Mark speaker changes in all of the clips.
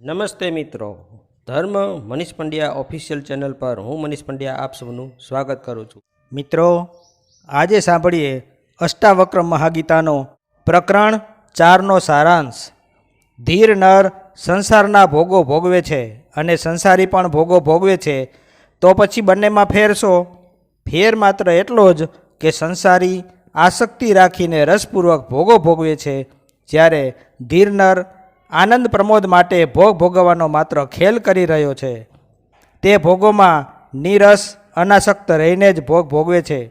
Speaker 1: નમસ્તે મિત્રો. ધર્મ મનીષ પંડ્યા ઓફિશિયલ ચેનલ પર હું મનીષ પંડ્યા આપ સૌનું સ્વાગત કરું છું.
Speaker 2: મિત્રો, આજે સાંભળીએ અષ્ટાવક્ર મહાગીતાનો પ્રકરણ ચારનો સારાંશ. ધીર નર સંસારના ભોગો ભોગવે છે અને સંસારી પણ ભોગો ભોગવે છે, તો પછી બંનેમાં ફેરશો ફેર માત્ર એટલો જ કે સંસારી આસક્તિ રાખીને રસપૂર્વક ભોગો ભોગવે છે, જ્યારે ધીર નર આનંદ પ્રમોદ માટે ભોગ ભોગવવાનો માત્ર ખેલ કરી રહ્યો છે. તે ભોગોમાં નીરસ, અનાસક્ત રહીને જ ભોગ ભોગવે છે.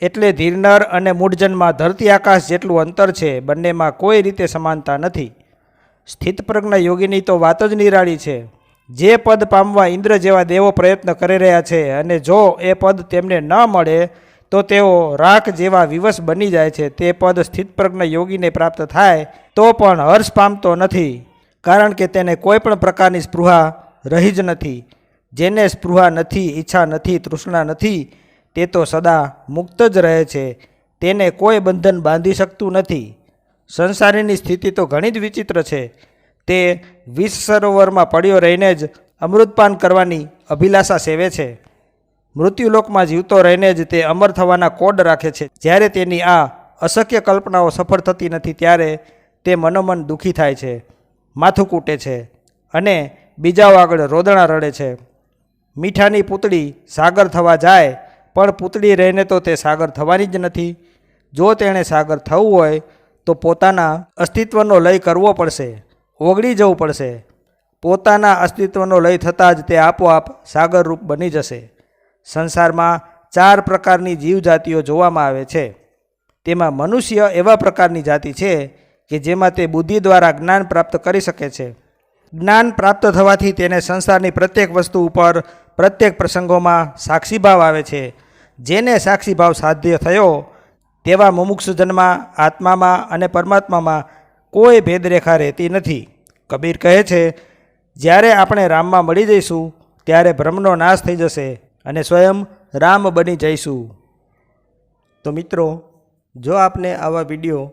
Speaker 2: એટલે ધીરનર અને મૂળજનમાં ધરતી આકાશ જેટલું અંતર છે, બંનેમાં કોઈ રીતે સમાનતા નથી. સ્થિતપ્રજ્ઞ યોગીની તો વાત જ નિરાળી છે. જે પદ પામવા ઇન્દ્ર જેવા દેવો પ્રયત્ન કરી રહ્યા છે અને જો એ પદ તેમને ન મળે, તો તેઓ રાખ જેવા વિવશ બની જાય છે. તે પદ સ્થિતપ્રજ્ઞ યોગીને પ્રાપ્ત થાય તો પણ હર્ષ પામતો નથી, કારણ કે તેને કોઈ પણ પ્રકારની સ્પૃહા રહી જ નથી. જેને સ્પૃહા નથી, ઈચ્છા નથી, તૃષ્ણા નથી, તે તો સદા મુક્ત જ રહે છે. તેને કોઈ બંધન બાંધી શકતું નથી. સંસારીની સ્થિતિ તો ઘણી જ વિચિત્ર છે. તે વિષ સરોવરમાં પડ્યો રહીને જ અમૃતપાન કરવાની અભિલાષા સેવે છે. મૃત્યુલોકમાં જીવતો રહીને જ તે અમર થવાના કોડ રાખે છે. જ્યારે તેની આ અશક્ય કલ્પનાઓ સફળ થતી નથી, ત્યારે તે મનોમન દુઃખી થાય છે, માથું કૂટે છે અને બીજાઓ આગળ રોદણા રડે છે. મીઠાની પૂતળી સાગર થવા જાય, પણ પૂતળી રહીને તો તે સાગર થવાની જ નથી. જો તેણે સાગર થવું હોય, તો પોતાના અસ્તિત્વનો લય કરવો પડશે, ઓગળી જવું પડશે. પોતાના અસ્તિત્વનો લય થતાં જ તે આપોઆપ સાગરરૂપ બની જશે. સંસારમાં ચાર પ્રકારની જીવજાતિઓ જોવામાં આવે છે. તેમાં મનુષ્ય એવા પ્રકારની જાતિ છે કે જેમાં તે બુદ્ધિ દ્વારા જ્ઞાન પ્રાપ્ત કરી શકે છે. જ્ઞાન પ્રાપ્ત થવાથી તેને સંસારની પ્રત્યેક વસ્તુ ઉપર પ્રત્યેક પ્રસંગોમાં સાક્ષીભાવ આવે છે. જેને સાક્ષીભાવ સાધ્ય થયો, તેવા મુમુક્ષુજનમાં આત્મામાં અને પરમાત્મામાં કોઈ ભેદરેખા રહેતી નથી. કબીર કહે છે, જ્યારે આપણે રામમાં મળી જઈશું, ત્યારે ભ્રમનો નાશ થઈ જશે અને સ્વયં રામ બની જઈશું.
Speaker 1: તો મિત્રો, જો આપને આવા વીડિયો